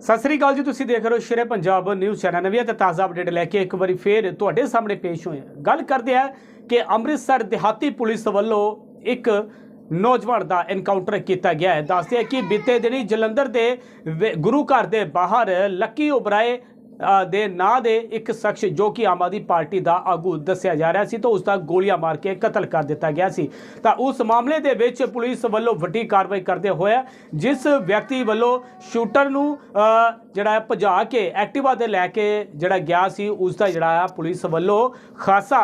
ਸਤਿ ਸ੍ਰੀ ਅਕਾਲ ਜੀ, ਤੁਸੀਂ ਦੇਖ ਰਹੇ ਹੋ ਸ਼ੇਰੇ ਪੰਜਾਬ ਨਿਊਜ਼ ਚੈਨਲ ਨਵੀਂ ਅਤੇ ਤਾਜ਼ਾ ਅਪਡੇਟ ਲੈ ਕੇ ਇੱਕ ਵਾਰੀ ਫੇਰ ਤੁਹਾਡੇ ਸਾਹਮਣੇ ਪੇਸ਼ ਹੋਏ ਗੱਲ ਕਰਦੇ ਆ ਕਿ ਅੰਮ੍ਰਿਤਸਰ ਦਿਹਾਤੀ ਪੁਲਿਸ ਵੱਲੋਂ ਇੱਕ ਨੌਜਵਾਨ ਦਾ ਐਨਕਾਊਂਟਰ ਕੀਤਾ ਗਿਆ ਹੈ। ਦੱਸਦੇ ਆ ਕਿ ਬੀਤੇ ਦਿਨੀ ਜਲੰਧਰ ਦੇ ਗੁਰੂ ਘਰ ਦੇ ਬਾਹਰ ਲੱਕੀ ਉਬਰਾਏ ਦੇ ਨਾਂ ਦੇ ਇੱਕ ਸ਼ਖਸ ਜੋ ਕਿ ਆਮ ਆਦਮੀ ਪਾਰਟੀ ਦਾ ਆਗੂ ਦੱਸਿਆ ਜਾ ਰਿਹਾ ਸੀ ਤਾਂ ਉਸ ਦਾ ਗੋਲੀਆਂ ਮਾਰ ਕੇ ਕਤਲ ਕਰ ਦਿੱਤਾ ਗਿਆ ਸੀ। ਤਾਂ ਉਸ ਮਾਮਲੇ ਦੇ ਵਿੱਚ ਪੁਲਿਸ ਵੱਲੋਂ ਵੱਡੀ ਕਾਰਵਾਈ ਕਰਦੇ ਹੋਏ ਜਿਸ ਵਿਅਕਤੀ ਵੱਲੋਂ ਸ਼ੂਟਰ ਨੂੰ ਜਿਹੜਾ ਹੈ ਭਜਾ ਕੇ ਐਕਟਿਵਾ ਤੇ ਲੈ ਕੇ ਜਿਹੜਾ ਗਿਆ ਸੀ ਉਸ ਦਾ ਜਿਹੜਾ ਆ ਪੁਲਿਸ ਵੱਲੋਂ ਖਾਸਾ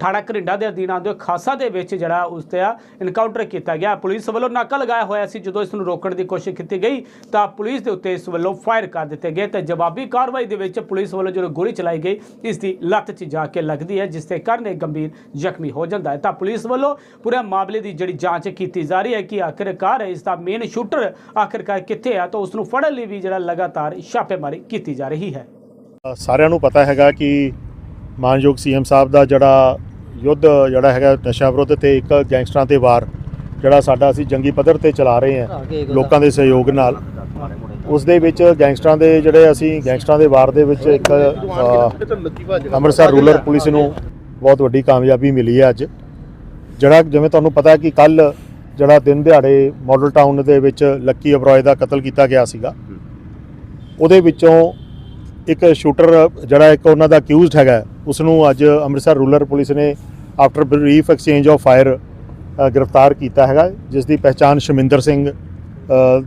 ਠਾੜਾ ਅ, ਘਰਿੰਡਾ ਦੇ ਅਧੀਨ ਆਉਂਦੇ ਹੋਏ ਖਾਸਾ ਦੇ ਵਿੱਚ ਜਿਹੜਾ ਉਸ ਦਾ ਇਨਕਾਊਂਟਰ ਕੀਤਾ ਗਿਆ। ਪੁਲਿਸ ਵੱਲੋਂ ਨਾਕਾ ਲਗਾਇਆ ਹੋਇਆ ਸੀ। ਜਦੋਂ ਇਸ ਨੂੰ ਰੋਕਣ ਦੀ ਕੋਸ਼ਿਸ਼ ਕੀਤੀ ਗਈ ਤਾਂ ਪੁਲਿਸ ਦੇ ਉੱਤੇ ਇਸ ਵੱਲੋਂ ਫਾਇਰ ਕਰ ਦਿੱਤੇ ਗਏ ਤੇ ਜਵਾਬੀ ਕਾਰਵਾਈ ਦੇ ਵਿੱਚ ਪੁਲਿਸ ਵੱਲੋਂ ਜਦੋਂ ਗੋਲੀ ਚਲਾਈ ਗਈ ਇਸ ਦੀ ਲੱਤ 'ਚ ਜਾ ਕੇ ਲੱਗਦੀ ਹੈ ਜਿਸ ਦੇ ਕਾਰਨ ਇਹ ਗੰਭੀਰ ਜ਼ਖਮੀ ਹੋ ਜਾਂਦਾ ਹੈ। ਤਾਂ ਪੁਲਿਸ ਵੱਲੋਂ ਪੂਰੇ ਮਾਮਲੇ ਦੀ ਜਿਹੜੀ ਜਾਂਚ ਕੀਤੀ ਜਾ ਰਹੀ ਹੈ ਕਿ ਆਖਿਰਕਾਰ ਇਸ ਦਾ ਮੇਨ ਸ਼ੂਟਰ ਆਖਿਰਕਾਰ ਕਿੱਥੇ ਆ ਤਾਂ ਉਸ ਨੂੰ ਫੜਨ ਲਈ ਵੀ ਜਿਹੜਾ ਲਗਾਤਾਰ ਛਾਪੇਮਾਰੀ ਕੀਤੀ ਜਾ ਰਹੀ ਹੈ। ਸਾਰਿਆਂ ਨੂੰ ਪਤਾ ਹੈਗਾ ਕਿ ਮਾਨਯੋਗ ਸੀਐਮ ਸਾਹਿਬ ਦਾ ਜਿਹੜਾ ਯੁੱਧ ਜਿਹੜਾ ਹੈਗਾ ਨਸ਼ਾ ਵਿਰੁੱਧ ਤੇ ਇੱਕ ਗੈਂਗਸਟਰਾਂ ਤੇ ਵਾਰ ਜਿਹੜਾ ਸਾਡਾ ਅਸੀਂ ਜੰਗੀ ਪੱਧਰ ਤੇ ਚਲਾ ਰਹੇ ਹਾਂ ਲੋਕਾਂ ਦੇ ਸਹਿਯੋਗ ਨਾਲ। ਉਸ ਦੇ ਵਿੱਚ ਗੈਂਗਸਟਰਾਂ ਦੇ ਜਿਹੜੇ ਅਸੀਂ ਗੈਂਗਸਟਰਾਂ ਦੇ ਵਾਰ ਦੇ ਵਿੱਚ ਇੱਕ ਅੰਮ੍ਰਿਤਸਰ ਰੂਰਲ ਪੁਲਿਸ ਨੂੰ ਬਹੁਤ ਵੱਡੀ ਕਾਮਯਾਬੀ ਮਿਲੀ ਹੈ ਅੱਜ। ਜਿਹੜਾ ਜਿਵੇਂ ਤੁਹਾਨੂੰ ਪਤਾ ਹੈ ਕਿ ਕੱਲ ਜਿਹੜਾ ਦਿਨ ਦਿਹਾੜੇ ਮਾਡਲ ਟਾਊਨ ਦੇ ਵਿੱਚ ਲੱਕੀ ਅਬਰੋਏ ਦਾ ਕਤਲ ਕੀਤਾ ਗਿਆ ਸੀਗਾ। ਉਹਦੇ ਵਿੱਚੋਂ ਇੱਕ ਸ਼ੂਟਰ ਜਿਹੜਾ ਇੱਕ ਉਹਨਾਂ ਦਾ ਅਕਿਊਜ਼ਡ ਹੈਗਾ ਉਸ ਨੂੰ ਅੱਜ ਅੰਮ੍ਰਿਤਸਰ ਰੂਰਲ ਪੁਲਿਸ ਨੇ after brief exchange of fire ਗ੍ਰਿਫਤਾਰ ਕੀਤਾ ਹੈਗਾ, ਜਿਸ ਦੀ ਪਹਿਚਾਣ ਸ਼ਮਿੰਦਰ ਸਿੰਘ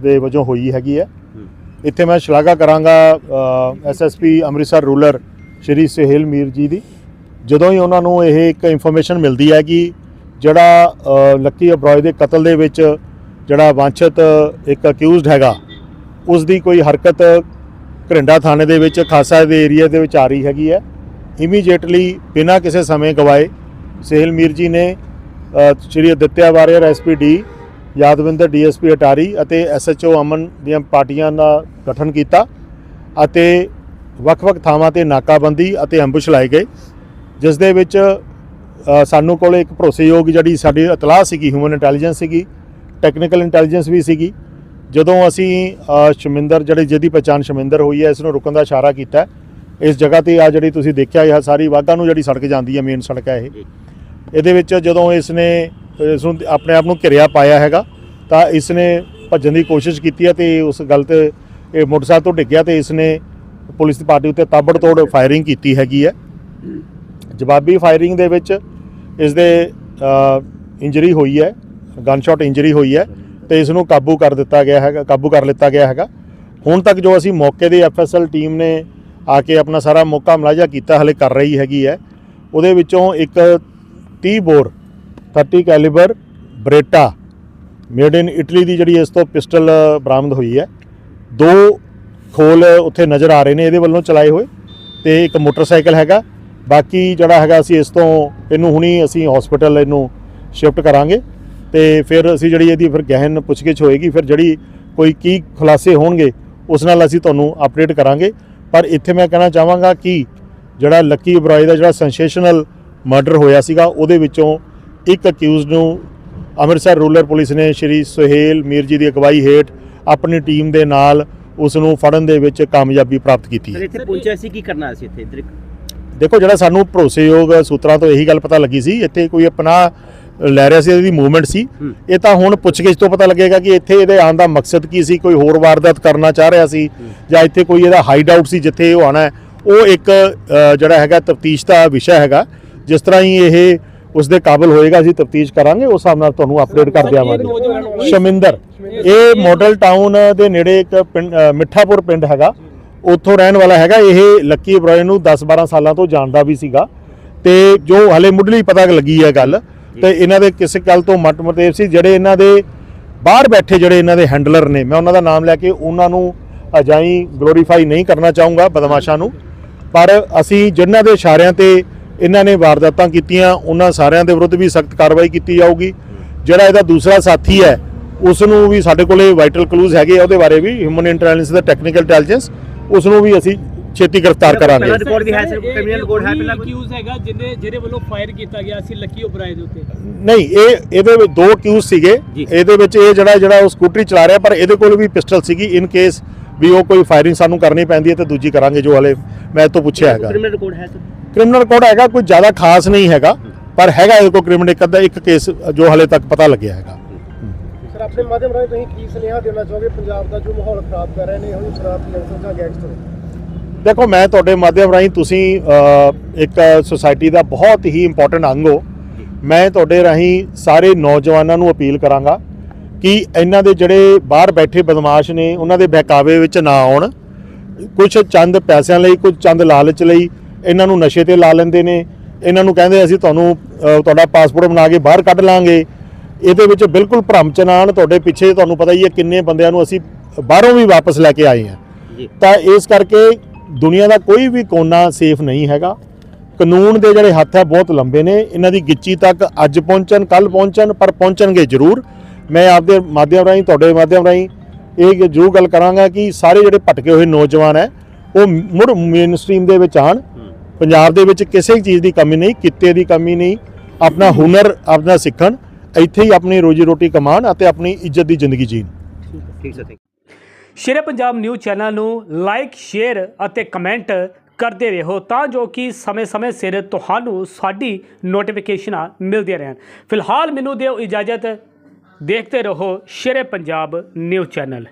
ਦੇ ਵਜੋਂ ਹੋਈ ਹੈਗੀ ਹੈ। ਇੱਥੇ ਮੈਂ ਸ਼ਲਾਘਾ ਕਰਾਂਗਾ ਐਸਐਸਪੀ ਅੰਮ੍ਰਿਤਸਰ ਰੂਰਲ ਸ਼੍ਰੀ ਸੁਹੇਲ ਮੀਰ ਜੀ ਦੀ। ਜਦੋਂ ਹੀ ਉਹਨਾਂ ਨੂੰ ਇਹ ਇੱਕ ਇਨਫੋਰਮੇਸ਼ਨ ਮਿਲਦੀ ਹੈ ਕਿ ਜਿਹੜਾ ਲੱਕੀ ਅਬਰਾਏ ਦੇ ਕਤਲ ਦੇ ਵਿੱਚ ਜਿਹੜਾ ਵਾਂਛਿਤ ਇੱਕ ਅਕਿਊਜ਼ਡ ਹੈਗਾ ਉਸ ਦੀ ਕੋਈ ਹਰਕਤ ਘਰਿੰਡਾ ਥਾਣੇ ਦੇ ਵਿੱਚ ਖਾਸਾ ਦੇ ਏਰੀਆ ਦੇ ਵਿੱਚ ਆ ਰਹੀ ਹੈਗੀ ਹੈ। ਇਮੀਡੀਏਟਲੀ ਬਿਨਾਂ ਕਿਸੇ ਸਮੇਂ ਗਵਾਏ ਸਹਿਲ ਮੀਰ ਜੀ ਨੇ ਅ, ਸ਼੍ਰੀ ਅਦਿੱਤਿਆ ਵਾਰੀਅਰ ਐਸਪੀਡੀ ਯਾਦਵਿੰਦਰ ਡੀਐਸਪੀ ਅਟਾਰੀ ਅਤੇ ਐਸਐਚਓ ਅਮਨ ਦੀਆਂ ਪਾਰਟੀਆਂ ਦਾ ਗਠਨ ਕੀਤਾ ਅਤੇ ਵੱਖ-ਵੱਖ ਥਾਵਾਂ ਤੇ ਨਾਕਾਬੰਦੀ ਅਤੇ ਐਂਬੂਸ਼ ਲਾਏ ਗਏ ਜਿਸ ਦੇ ਵਿੱਚ ਸਾਨੂੰ ਕੋਲ ਇੱਕ ਭਰੋਸੇਯੋਗ ਜਿਹੜੀ ਸਾਡੀ ਇਤਲਾਹ ਸੀਗੀ ਹਿਊਮਨ ਇੰਟੈਲੀਜੈਂਸ ਸੀਗੀ ਟੈਕਨੀਕਲ ਇੰਟੈਲੀਜੈਂਸ ਵੀ ਸੀਗੀ ਜਦੋਂ ਅਸੀਂ ਸ਼ਮਿੰਦਰ ਜਿਹੜੀ ਜਿਹਦੀ ਪਛਾਣ ਸ਼ਮਿੰਦਰ ਹੋਈ ਹੈ ਇਸ ਨੂੰ ਰੁਕਣ ਦਾ ਇਸ਼ਾਰਾ ਕੀਤਾ। ਇਸ ਜਗ੍ਹਾ ਤੇ ਆ ਜਿਹੜੀ ਤੁਸੀਂ ਦੇਖਿਆ ਇਹ ਸਾਰੀ ਵਾਗਾ ਨੂੰ ਜਿਹੜੀ ਸੜਕ ਜਾਂਦੀ ਹੈ ਮੇਨ ਸੜਕ ਹੈ ਇਹ ਇਹਦੇ ਵਿੱਚ ਜਦੋਂ ਇਸ ਨੇ ਇਸ ਨੂੰ ਆਪਣੇ ਆਪ ਨੂੰ ਘਿਰਿਆ ਪਾਇਆ ਹੈਗਾ, ਤਾਂ ਇਸ ਨੇ ਭੱਜਣ ਦੀ ਕੋਸ਼ਿਸ਼ ਕੀਤੀ ਹੈ ਤੇ ਉਸ ਗੱਲ ਤੇ ਇਹ ਮੋਟਰਸਾਈਕਲ ਤੋਂ ਡਿੱਗਿਆ ਤੇ ਇਸ ਨੇ ਪੁਲਿਸ ਦੀ ਪਾਰਟੀ ਉੱਤੇ ਤਾਬੜਤੋੜ ਫਾਇਰਿੰਗ ਕੀਤੀ ਹੈਗੀ ਹੈ। ਜਵਾਬੀ ਫਾਇਰਿੰਗ ਦੇ ਵਿੱਚ ਇਸ ਦੇ ਇੰਜਰੀ ਹੋਈ ਹੈ ਗਨਸ਼ਾਟ ਇੰਜਰੀ ਹੋਈ ਹੈ ਤੇ ਇਸ ਨੂੰ ਕਾਬੂ ਕਰ ਦਿੱਤਾ ਗਿਆ ਹੈਗਾ, ਕਾਬੂ ਕਰ ਲਿੱਤਾ ਗਿਆ ਹੈਗਾ। ਹੁਣ ਤੱਕ ਜੋ ਅਸੀਂ ਮੌਕੇ ਦੀ ਐਫਐਸਐਲ ਟੀਮ ਨੇ ਆ ਕੇ ਆਪਣਾ ਸਾਰਾ ਮੌਕਾ ਮੁਲਾਜ਼ਾ ਕੀਤਾ, ਹਲੇ ਕਰ ਰਹੀ ਹੈਗੀ ਹੈ। ਉਹਦੇ ਵਿੱਚੋਂ ਇੱਕ 30 bore 30 calibre Beretta made in Italy ਦੀ ਜਿਹੜੀ ਇਸ ਤੋਂ ਪਿਸਟਲ ਬਰਾਮਦ ਹੋਈ ਹੈ। ਦੋ ਖੋਲ ਉੱਥੇ ਨਜ਼ਰ ਆ ਰਹੇ ਨੇ, ਇਹਦੇ ਵੱਲੋਂ ਚਲਾਏ ਹੋਏ ਤੇ ਇੱਕ ਮੋਟਰਸਾਈਕਲ ਹੈਗਾ। ਬਾਕੀ ਜਿਹੜਾ ਹੈਗਾ ਅਸੀਂ ਇਸ ਤੋਂ, ਇਹਨੂੰ ਹੁਣੀ ਅਸੀਂ ਹਸਪੀਟਲ ਇਹਨੂੰ ਸ਼ਿਫਟ ਕਰਾਂਗੇ ਤੇ ਫਿਰ ਅਸੀਂ ਜਿਹੜੀ ਇਹਦੀ ਫਿਰ ਗਹਿਨ ਪੁੱਛਗਿੱਛ ਹੋਏਗੀ, ਫਿਰ ਜਿਹੜੀ ਕੋਈ ਕੀ ਖੁਲਾਸੇ ਹੋਣਗੇ, ਉਸ ਨਾਲ ਅਸੀਂ ਤੁਹਾਨੂੰ ਅਪਡੇਟ ਕਰਾਂਗੇ। ਪਰ ਇੱਥੇ ਮੈਂ ਕਹਿਣਾ ਚਾਹਾਂਗਾ ਕਿ ਜਿਹੜਾ ਲੱਕੀ ਬਰਾਏ ਦਾ ਜਿਹੜਾ ਸੈਂਸੇਸ਼ਨਲ ਮਰਡਰ ਹੋਇਆ ਸੀਗਾ, ਉਹਦੇ ਵਿੱਚੋਂ ਇੱਕ ਅਕਿਊਜ਼ਡ ਨੂੰ ਅੰਮ੍ਰਿਤਸਰ ਰੂਰਲ ਪੁਲਿਸ ਨੇ ਸ਼੍ਰੀ ਸੁਹੇਲ ਮੀਰ ਜੀ ਦੀ ਅਗਵਾਈ ਹੇਠ ਆਪਣੀ ਟੀਮ ਦੇ ਨਾਲ ਉਸ ਨੂੰ ਫੜਨ ਦੇ ਵਿੱਚ ਕਾਮਯਾਬੀ ਪ੍ਰਾਪਤ ਕੀਤੀ ਹੈ। ਇੱਥੇ ਪਹੁੰਚਿਆ ਸੀ ਕੀ ਕਰਨਾ ਸੀ ਇੱਥੇ? ਇੱਧਰ ਦੇਖੋ ਜਿਹੜਾ ਸਾਨੂੰ ਭਰੋਸੇਯੋਗ ਸੂਤਰਾਂ ਤੋਂ ਇਹੀ ਗੱਲ ਪਤਾ ਲੱਗੀ ਸੀ ਇੱਥੇ ਕੋਈ ਆਪਣਾ ਲੈ ਰਿਹਾ ਸੀ ਇਹਦੀ ਮੂਵਮੈਂਟ ਸੀ। ਇਹ ਤਾਂ ਹੁਣ ਪੁੱਛਗਿੱਛ ਤੋਂ ਪਤਾ ਲੱਗੇਗਾ ਕਿ ਇੱਥੇ ਇਹਦੇ ਆਉਣ ਦਾ ਮਕਸਦ ਕੀ ਸੀ ਕੋਈ ਹੋਰ ਵਾਰਦਾਤ ਕਰਨਾ ਚਾਹ ਰਿਹਾ ਸੀ ਜਾਂ ਇੱਥੇ ਕੋਈ ਇਹਦਾ ਹਾਈਡ ਆਊਟ ਸੀ ਜਿੱਥੇ ਉਹ ਆਣਾ ਉਹ ਇੱਕ ਜਿਹੜਾ ਹੈਗਾ ਤਫਤੀਸ਼ ਦਾ ਵਿਸ਼ਾ ਹੈਗਾ ਜਿਸ ਤਰ੍ਹਾਂ ਹੀ ਇਹ ਉਸ ਦੇ ਕਾਬਲ ਹੋਏਗਾ, ਅਸੀਂ ਤਫਤੀਸ਼ ਕਰਾਂਗੇ, ਉਸ ਹਿਸਾਬ ਨਾਲ ਤੁਹਾਨੂੰ ਅਪਡੇਟ ਕਰ ਦਿਆਵਾਂਗੇ ਸ਼ਮਿੰਦਰ, ਇਹ ਮਾਡਲ ਟਾਊਨ ਦੇ ਨੇੜੇ ਇੱਕ ਪਿੰਡ ਮਿੱਠਾਪੁਰ ਪਿੰਡ ਹੈਗਾ। ਉੱਥੋਂ ਰਹਿਣ ਵਾਲਾ ਹੈਗਾ, ਇਹ ਲੱਕੀ ਬਰੋਏ ਨੂੰ 10-12 ਸਾਲਾਂ ਤੋਂ ਜਾਣਦਾ ਵੀ ਸੀਗਾ। ਤੇ ਜੋ ਹਲੇ ਮੁੱਢਲੀ ਪਤਾ ਲੱਗੀ ਹੈ ਗੱਲ, ਤੇ ਇਹਨਾਂ ਦੇ ਕਿਸੇ ਗੱਲ ਤੋਂ ਮਟਮਤੇਬ ਸੀ, ਜਿਹੜੇ ਇਹਨਾਂ ਦੇ ਬਾਹਰ ਬੈਠੇ ਜਿਹੜੇ ਇਹਨਾਂ ਦੇ ਹੈਂਡਲਰ ਨੇ, ਮੈਂ ਉਹਨਾਂ ਦਾ ਨਾਮ ਲੈ ਕੇ ਉਹਨਾਂ ਨੂੰ ਅਜਾਈ ਗਲੋਰੀਫਾਈ ਨਹੀਂ ਕਰਨਾ ਚਾਹੂੰਗਾ, ਬਦਮਾਸ਼ਾਂ ਨੂੰ। ਪਰ ਅਸੀਂ ਜਿਨ੍ਹਾਂ ਦੇ ਇਸ਼ਾਰਿਆਂ ਤੇ ਇਹਨਾਂ ਨੇ ਵਾਰਦਾਤਾਂ ਕੀਤੀਆਂ ਉਹਨਾਂ ਸਾਰਿਆਂ ਦੇ ਵਿਰੁੱਧ ਵੀ ਸਖਤ ਕਾਰਵਾਈ ਕੀਤੀ ਜਾਊਗੀ। ਜਿਹੜਾ ਇਹਦਾ ਦੂਸਰਾ ਸਾਥੀ ਹੈ ਉਸ ਨੂੰ ਵੀ ਸਾਡੇ ਕੋਲੇ ਵਾਈਟਲ ਕਲੂਜ਼ ਹੈਗੇ ਆ ਉਹਦੇ ਬਾਰੇ ਵੀ ਹਿਊਮਨ ਇੰਟੈਲੀਜੈਂਸ ਦਾ ਟੈਕਨੀਕਲ ਇੰਟੈਲੀਜੈਂਸ ਉਸ ਨੂੰ ਵੀ ਅਸੀਂ ਛੇਤੀ ਗ੍ਰਿਫਤਾਰ ਕਰਾਂਗੇ। ਪਹਿਲਾਂ ਰਿਪੋਰਟ ਵੀ ਹੈ ਸਰ ਕ੍ਰਿਮੀਨਲ ਰਿਪੋਰਟ ਹੈ ਪਹਿਲਾਂ ਕੋਈ ਅਕਿਊਜ਼ ਹੈਗਾ ਜਿਹਦੇ ਜਿਹਦੇ ਵੱਲੋਂ ਫਾਇਰ ਕੀਤਾ ਗਿਆ ਸੀ ਲੱਕੀ ਉਬਰਾਏ ਦੇ ਉੱਤੇ। ਨਹੀਂ ਇਹ ਇਹਦੇ ਵਿੱਚ ਦੋ ਕਿਊਜ਼ ਸੀਗੇ। ਇਹਦੇ ਵਿੱਚ ਇਹ ਜਿਹੜਾ ਜਿਹੜਾ ਉਹ ਸਕੂਟਰੀ ਚਲਾ ਰਿਹਾ ਪਰ ਇਹਦੇ ਕੋਲ ਵੀ ਪਿਸਟਲ ਸੀਗੀ ਇਨ ਕੇਸ ਵੀ ਉਹ ਕੋਈ ਫਾਇਰਿੰਗ ਸਾਨੂੰ ਕਰਨੀ ਪੈਂਦੀ ਹੈ ਤੇ ਦੂਜੀ ਕਰਾਂਗੇ ਜੋ ਹਲੇ ਮੈਂ ਇਹ ਤੋਂ ਪੁੱਛਿਆ ਹੈਗਾ। ਕ੍ਰਿਮੀਨਲ ਰਿਕਾਰਡ ਹੈ ਸਰ। ਕ੍ਰਿਮੀਨਲ ਕੋਡ ਹੈਗਾ ਕੋਈ ਜ਼ਿਆਦਾ ਖਾਸ ਨਹੀਂ ਹੈਗਾ ਪਰ ਹੈਗਾ ਇਹਦੇ ਕੋਲ ਕ੍ਰਿਮੀਨਲ ਇੱਕ ਅੱਧਾ ਇੱਕ ਕੇਸ ਜੋ ਹਲੇ ਤੱਕ ਪਤਾ ਲੱਗਿਆ ਹੈਗਾ। ਸਰ ਆਪਣੇ ਮਾਧਿਅਮ ਰਾਹੀਂ ਤੁਸੀਂ ਕੀ ਸੁਨੇਹਾ ਦੇਣਾ ਚਾਹੋਗੇ? ਪੰਜਾਬ ਦਾ ਜੋ ਮਾਹੌਲ ਖਰਾਬ ਕਰ ਰਹੇ ਨੇ ਇਹੋ ਜਿਹੇ ਸ਼ਰਾਰਤੀ ਅਨਸਰ ਜਾਂ ਗੈਂਗਸਟਰ? ਦੇਖੋ ਮੈਂ ਤੁਹਾਡੇ ਮਾਧਿਅਮ ਰਾਹੀਂ ਤੁਸੀਂ ਇੱਕ ਸੁਸਾਇਟੀ ਦਾ ਬਹੁਤ ਹੀ ਇੰਪੋਰਟੈਂਟ ਅੰਗ ਹੋ। ਮੈਂ ਤੁਹਾਡੇ ਰਾਹੀਂ ਸਾਰੇ ਨੌਜਵਾਨਾਂ ਨੂੰ ਅਪੀਲ ਕਰਾਂਗਾ ਕਿ ਇਹਨਾਂ ਦੇ ਜਿਹੜੇ ਬਾਹਰ ਬੈਠੇ ਬਦਮਾਸ਼ ਨੇ ਉਹਨਾਂ ਦੇ ਬਹਿਕਾਵੇ ਵਿੱਚ ਨਾ ਆਉਣ। ਕੁਝ ਚੰਦ ਪੈਸਿਆਂ ਲਈ ਕੁਝ ਚੰਦ ਲਾਲਚ ਲਈ ਇਹਨਾਂ ਨੂੰ ਨਸ਼ੇ ਤੇ ਲਾ ਲੈਂਦੇ ਨੇ। ਇਹਨਾਂ ਨੂੰ ਕਹਿੰਦੇ ਅਸੀਂ ਤੁਹਾਨੂੰ ਤੁਹਾਡਾ ਪਾਸਪੋਰਟ ਬਣਾ ਕੇ ਬਾਹਰ ਕੱਢ ਲਾਂਗੇ। ਇਹਦੇ ਵਿੱਚ ਬਿਲਕੁਲ ਭ੍ਰਮ ਚ ਨਾ ਆਉਣ ਤੁਹਾਡੇ ਪਿੱਛੇ ਤੁਹਾਨੂੰ ਪਤਾ ਹੀ ਹੈ ਕਿੰਨੇ ਬੰਦਿਆਂ ਨੂੰ ਅਸੀਂ ਬਾਹਰੋਂ ਵੀ ਵਾਪਸ ਲੈ ਕੇ ਆਏ ਹਾਂ। ਤਾਂ ਇਸ ਕਰਕੇ ਦੁਨੀਆ ਦਾ ਕੋਈ ਵੀ ਕੋਨਾ ਸੇਫ ਨਹੀਂ ਹੈਗਾ। ਕਾਨੂੰਨ ਦੇ ਜਿਹੜੇ ਹੱਥ ਹੈ ਬਹੁਤ ਲੰਬੇ ਨੇ। ਇਹਨਾਂ ਦੀ ਗਿੱਚੀ ਤੱਕ ਅੱਜ ਪਹੁੰਚਣ ਕੱਲ ਪਹੁੰਚਣ ਪਰ ਪਹੁੰਚਣਗੇ ਜ਼ਰੂਰ। ਮੈਂ ਆਪਦੇ ਮਾਧਿਅਮ ਰਾਹੀਂ ਤੁਹਾਡੇ ਮਾਧਿਅਮ ਰਾਹੀਂ ਇਹ ਜ਼ਰੂਰ ਗੱਲ ਕਰਾਂਗਾ ਕਿ ਸਾਰੇ ਜਿਹੜੇ ਭਟਕੇ ਹੋਏ ਨੌਜਵਾਨ ਹੈ ਉਹ ਮੁੜ ਮੇਨ ਸਟ੍ਰੀਮ ਦੇ ਵਿੱਚ ਆਣ ਪੰਜਾਬ ਦੇ ਵਿੱਚ ਕਿਸੇ ਚੀਜ਼ ਦੀ ਕਮੀ ਨਹੀਂ, ਕਿੱਤੇ ਦੀ ਕਮੀ ਨਹੀਂ, ਆਪਣਾ ਹੁਨਰ, ਆਪਣਾ ਸਿੱਖਣ, ਇੱਥੇ ਹੀ ਆਪਣੀ ਰੋਜੀ ਰੋਟੀ ਕਮਾਉਣ ਅਤੇ ਆਪਣੀ ਇੱਜ਼ਤ ਦੀ ਜ਼ਿੰਦਗੀ ਜੀਣ। ਠੀਕ ਹੈ thank Shere Punjab news channel ਨੂੰ ਲਾਈਕ, ਸ਼ੇਅਰ ਅਤੇ ਕਮੈਂਟ ਕਰਦੇ ਰਹੋ ਤਾਂ ਜੋ ਕਿ ਸਮੇਂ-ਸਮੇਂ ਸਿਰ ਤੁਹਾਨੂੰ ਸਾਡੀ ਨੋਟੀਫਿਕੇਸ਼ਨਾਂ ਮਿਲਦੀਆਂ ਰਹਿਣ। ਫਿਲਹਾਲ ਮੈਨੂੰ ਦਿਓ ਇਜਾਜ਼ਤ। ਦੇਖਦੇ ਰਹੋ ਸ਼ੇਰੇ ਪੰਜਾਬ ਨਿਊਜ਼ ਚੈਨਲ।